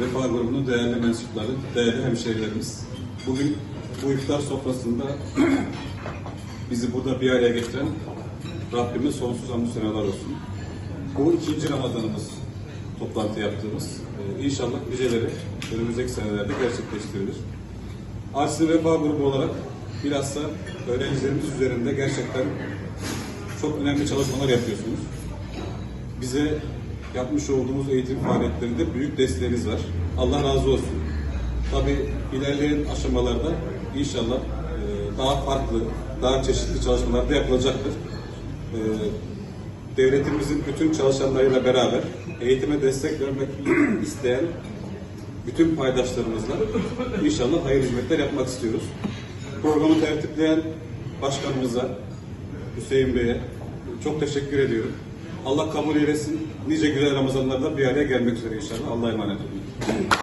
Vefa grubunun değerli mensupları, değerli hemşehrilerimiz. Bugün bu iftar sofrasında bizi burada bir araya getiren Rabbime sonsuz hamdü senalar olsun. Bu ikinci Ramazanımız toplantı yaptığımız. Ee, İnşallah niceleri önümüzdeki senelerde gerçekleştirilir. Arsin Vefa Grubu olarak bilhassa öğrencilerimiz üzerinde gerçekten çok önemli çalışmalar yapıyorsunuz. Bize yapmış olduğumuz eğitim faaliyetlerinde büyük desteğiniz var. Allah razı olsun. Tabii ilerleyen aşamalarda inşallah e, daha farklı, daha çeşitli çalışmalar da yapılacaktır. E, Devletimizin bütün çalışanlarıyla beraber eğitime destek vermek isteyen bütün paydaşlarımızla inşallah hayır hizmetler yapmak istiyoruz. Programı tertipleyen başkanımıza, Hüseyin Bey'e çok teşekkür ediyorum. Allah kabul eylesin. Nice güzel Ramazanlarda bir araya gelmek üzere inşallah. Allah'a emanet olun.